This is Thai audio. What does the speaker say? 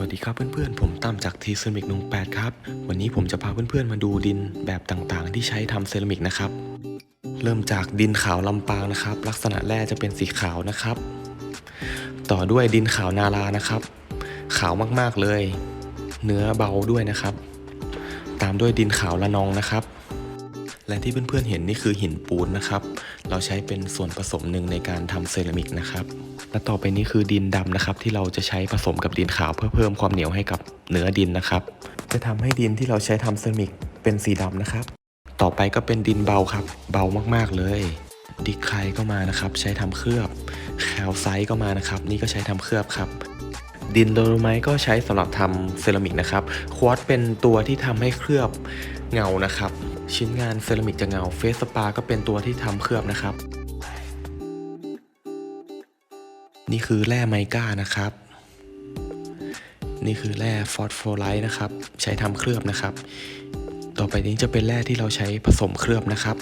วัสดีครับเพื่อนๆ ผมตั้มจากทีเซรามิกนงแปดครับ วันนี้ผมจะพาเพื่อนๆ มาดูดินแบบต่างๆ ที่ใช้ทำเซรามิกนะครับ เริ่มจากดินขาวลำปางนะครับ ลักษณะแร่จะเป็นสีขาวนะครับ ต่อด้วยดินขาวนารานะครับ ขาวมากๆเลย เนื้อเบาด้วยนะครับ ตามด้วยดินขาวละนองนะครับ และที่เพื่อนๆเห็นนี่คือหินปูนนะครับ เราใช้เป็นส่วนผสมหนึ่งในการทำเซรามิกนะครับ และต่อไปนี้คือดินดำนะครับ ที่เราจะใช้ผสมกับดินขาวเพื่อเพิ่มความเหนียวให้กับเนื้อดินนะครับ จะทำให้ดินที่เราใช้ทำเซรามิกเป็นสีดำนะครับ ต่อไปก็เป็นดินเบาครับ เบามากๆเลยดิไคก็มานะครับ ใช้ทำเคลือบแคลไซต์ก็มานะครับ นี่ก็ใช้ทำเคลือบครับ ดินโดโลไมต์ก็ใช้สำหรับทำเซรามิกนะครับ ควอตเป็นตัวที่ทำให้เคลือบเงานะครับ ชิ้นงานเซรามิกจะเงาเฟสสปาก็เป็นตัวที่ทำเคลือบนะครับ นี่คือแร่ไมก้านะครับ นี่คือแร่ฟอสโฟไลท์นะครับ ใช้ทำเคลือบนะครับ ต่อไปนี้จะเป็นแร่ที่เราใช้ผสมเคลือบนะครับ